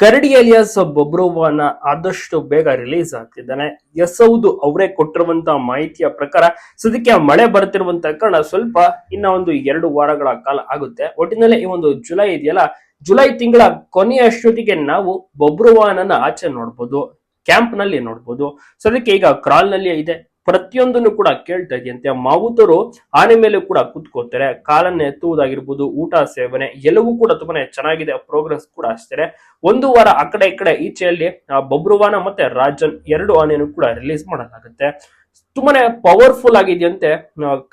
ಕರಡಿ alias ಬೊಬ್ರೋವಾನ ಆದಷ್ಟು ಬೇಗ release ಆಗ್ತಿದ್ದಾನೆ. S ಹೌದು ಅವರೇ ಕೊಟ್ಟಿರುವಂತ ಮಾಹಿತಿಯ ಪ್ರಕಾರ ಸದ್ಯಕ್ಕೆ ಮಳೆ ಬರ್ತಿರುವಂತ ಕಾರಣ ಸ್ವಲ್ಪ ಇನ್ನ ಒಂದು ಎರಡು ವಾರಗಳ ಕಾಲ ಆಗುತ್ತೆ. ಒಟ್ಟಿನಲ್ಲಿ ಈ ಒಂದು ಜುಲೈ ಇದೆಯಲ್ಲ, ಜುಲೈ ತಿಂಗಳ ಕೊನೆಯ ಅಷ್ಟೊತ್ತಿಗೆ ನಾವು ಬೊಬ್ರುವಾನನ ಆಚೆ ನೋಡ್ಬೋದು ಕ್ಯಾಂಪ್ನಲ್ಲಿ ನೋಡ್ಬೋದು. ಸದ್ಯಕ್ಕೆ ಈಗ ಕ್ರಾಲ್ನಲ್ಲಿ ಇದೆ. ಪ್ರತಿಯೊಂದನ್ನು ಕೂಡ ಕೇಳ್ತಾ ಇದೆಯಂತೆ ಮಾವುತರು ಆನೆ ಮೇಲೆ ಕೂಡ ಕುತ್ಕೋತಾರೆ. ಕಾಲನ್ನ ಎತ್ತುವುದಾಗಿರ್ಬೋದು, ಊಟ, ಸೇವನೆ, ಎಲ್ಲವೂ ಕೂಡ ತುಂಬಾನೇ ಚೆನ್ನಾಗಿದೆ. ಪ್ರೋಗ್ರೆಸ್ ಕೂಡ ಅಷ್ಟೇ. ಒಂದು ವಾರ ಆ ಕಡೆ ಈ ಕಡೆ ಈಚೆಯಲ್ಲಿ ಬಬ್ರುವಾನ ಮತ್ತೆ ರಾಜನ್ ಎರಡು ಆನೆಯನ್ನು ಕೂಡ ರಿಲೀಸ್ ಮಾಡಲಾಗುತ್ತೆ. ತುಂಬಾನೇ ಪವರ್ಫುಲ್ ಆಗಿದೆಯಂತೆ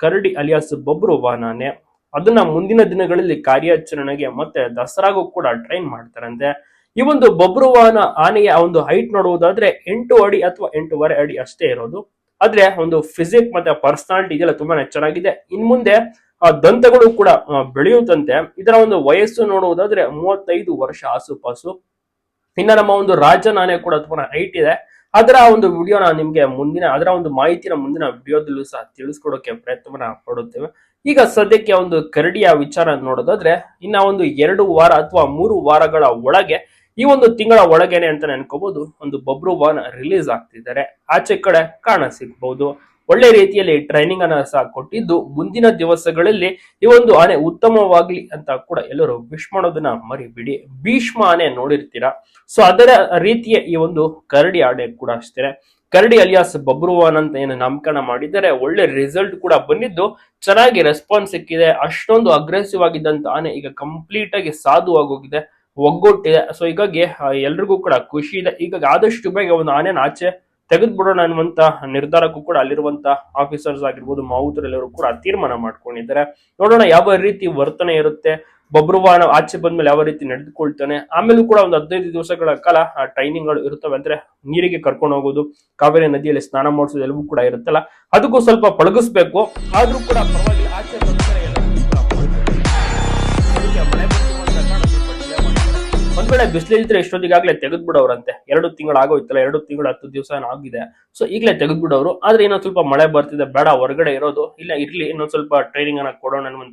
ಕರಡಿ ಅಲಿಯಾಸ್ ಬಬ್ರುವಾನಾನೆ. ಅದನ್ನ ಮುಂದಿನ ದಿನಗಳಲ್ಲಿ ಕಾರ್ಯಾಚರಣೆಗೆ ಮತ್ತೆ ದಸರಾಗೂ ಕೂಡ ಟ್ರೈನ್ ಮಾಡ್ತಾರಂತೆ. ಈ ಒಂದು ಬಬ್ರುವಾನ ಆನೆಯ ಒಂದು ಹೈಟ್ ನೋಡುವುದಾದ್ರೆ ಎಂಟು ಅಡಿ ಅಥವಾ ಎಂಟೂವರೆ ಅಡಿ ಅಷ್ಟೇ ಇರೋದು. ಆದ್ರೆ ಒಂದು ಫಿಸಿಕ್ ಮತ್ತೆ ಪರ್ಸನಾಲಿಟಿ ಇದೆಲ್ಲ ತುಂಬಾನೇ ಚೆನ್ನಾಗಿದೆ. ಇನ್ ಮುಂದೆ, ಆ, ದಂತಗಳು ಕೂಡ ಬೆಳೆಯುತ್ತಂತೆ. ಇದರ ಒಂದು ವಯಸ್ಸು ನೋಡುವುದಾದ್ರೆ ಮೂವತ್ತೈದು ವರ್ಷ ಆಸುಪಾಸು. ಇನ್ನ ನಮ್ಮ ಒಂದು ರಾಜ ನಾನೇ ಕೂಡ ತುಂಬಾ ಹೈಟ್ ಇದೆ. ಅದರ ಒಂದು ವಿಡಿಯೋನ ನಿಮ್ಗೆ ಮುಂದಿನ, ಅದರ ಒಂದು ಮಾಹಿತಿನ ಮುಂದಿನ ವಿಡಿಯೋದಲ್ಲೂ ಸಹ ತಿಳಿಸ್ಕೊಡೋಕೆ ಪ್ರಯತ್ನವನ್ನ ಪಡುತ್ತೇವೆ. ಈಗ ಸದ್ಯಕ್ಕೆ ಒಂದು ಕರಡಿಯ ವಿಚಾರ ನೋಡೋದಾದ್ರೆ, ಇನ್ನ ಒಂದು ಎರಡು ವಾರ ಅಥವಾ ಮೂರು ವಾರಗಳ ಒಳಗೆ ಈ ಒಂದು ತಿಂಗಳ ಒಳಗೇನೆ ಅಂತ ನೆನ್ಕೋಬಹುದು ಒಂದು ಬಬ್ರು ವಾನ್ ರಿಲೀಸ್ ಆಗ್ತಿದ್ದಾರೆ ಆಚೆ ಕಡೆ ಕಾಣ ಸಿಗ್ಬಹುದು ಒಳ್ಳೆ ರೀತಿಯಲ್ಲಿ ಟ್ರೈನಿಂಗ್ ಅನ್ನ ಸಹ ಕೊಟ್ಟಿದ್ದು, ಮುಂದಿನ ದಿವಸಗಳಲ್ಲಿ ಈ ಒಂದು ಆನೆ ಉತ್ತಮವಾಗ್ಲಿ ಅಂತ ಕೂಡ ಎಲ್ಲರೂ ವಿಶ್ ಮಾಡೋದನ್ನ ಮರಿಬಿಡಿ. ಭೀಷ್ಮ ಆನೆ ನೋಡಿರ್ತೀರಾ? ಸೊ ಅದರ ರೀತಿಯ ಈ ಒಂದು ಕರಡಿ ಆನೆ ಕೂಡ ಅಷ್ಟೇ. ಕರಡಿ ಅಲಿಯಾಸ್ ಬಬ್ರುವಾನ್ ಅಂತ ಏನು ನಾಮಕರಣ ಮಾಡಿದ್ದಾರೆ, ಒಳ್ಳೆ ರಿಸಲ್ಟ್ ಕೂಡ ಬಂದಿದ್ದು. ಚೆನ್ನಾಗಿ ರೆಸ್ಪಾನ್ಸ್ ಸಿಕ್ಕಿದೆ. ಅಷ್ಟೊಂದು ಅಗ್ರೆಸಿವ್ ಆಗಿದ್ದಂತ ಆನೆ ಈಗ ಕಂಪ್ಲೀಟ್ ಆಗಿ ಸಾಧುವಾಗೋಗಿದೆ ಒಗ್ಗಟ್ಟಿದೆ. ಸೊ ಹೀಗಾಗಿ ಎಲ್ರಿಗೂ ಕೂಡ ಖುಷಿ ಇದೆ. ಹೀಗಾಗಿ ಆದಷ್ಟು ಬೇಗ ಒಂದು ಆನೆನ ಆಚೆ ತೆಗೆದ್ಬಿಡೋಣ ಅನ್ನುವಂತ ನಿರ್ಧಾರಕ್ಕೂ ಕೂಡ ಅಲ್ಲಿರುವಂತ ಆಫೀಸರ್ಸ್ ಆಗಿರ್ಬೋದು ಮಾವುತರೆಲ್ಲರೂ ಕೂಡ ತೀರ್ಮಾನ ಮಾಡ್ಕೊಂಡಿದ್ದಾರೆ. ನೋಡೋಣ ಯಾವ ರೀತಿ ವರ್ತನೆ ಇರುತ್ತೆ. ಬಬ್ರುವಾನ ಆಚೆ ಬಂದ್ಮೇಲೆ ಯಾವ ರೀತಿ ನಡೆದುಕೊಳ್ತಾನೆ. ಆಮೇಲೂ ಕೂಡ ಒಂದು ಹದಿನೈದು ದಿವಸಗಳ ಕಾಲ ಟ್ರೈನಿಂಗ್ಗಳು ಇರುತ್ತವೆ ಅಂದ್ರೆ ನೀರಿಗೆ ಕರ್ಕೊಂಡು ಹೋಗೋದು, ಕಾವೇರಿ ನದಿಯಲ್ಲಿ ಸ್ನಾನ ಮಾಡಿಸೋದು ಎಲ್ಲವೂ ಕೂಡ ಇರುತ್ತಲ್ಲ. ಅದಕ್ಕೂ ಸ್ವಲ್ಪ ಪಳಗಿಸ್ಬೇಕು. ಆದ್ರೂ ಕೂಡ ಪರವಾಗಿಲ್ಲ, ಆಚೆ ವೇಳೆ ಬಿಸಿಲಿದ್ರೆ ಇಷ್ಟೊತ್ತಿಗಾಗ್ಲೇ ತೆಗೆದ್ಬಿಡೋರಂತೆ. ಎರಡು ತಿಂಗಳು ಆಗೋಯ್ತಲ್ಲ, ಎರಡು ತಿಂಗಳು ಹತ್ತು ದಿವಸ ಆಗಿದೆ. ಸೊ ಈಗಲೇ ತೆಗೆದ್ಬಿಡೋರು. ಆದ್ರೆ ಏನೋ ಸ್ವಲ್ಪ ಮಳೆ ಬರ್ತಿದೆ, ಬೇಡ, ಹೊರಗಡೆ ಇರೋದು. ಇಲ್ಲ, ಇರ್ಲಿ, ಇನ್ನೊಂದ್ ಸ್ವಲ್ಪ ಟ್ರೈನಿಂಗ್ ಅನ್ನ ಕೊಡೋಣ ಅನ್ನುವಂತ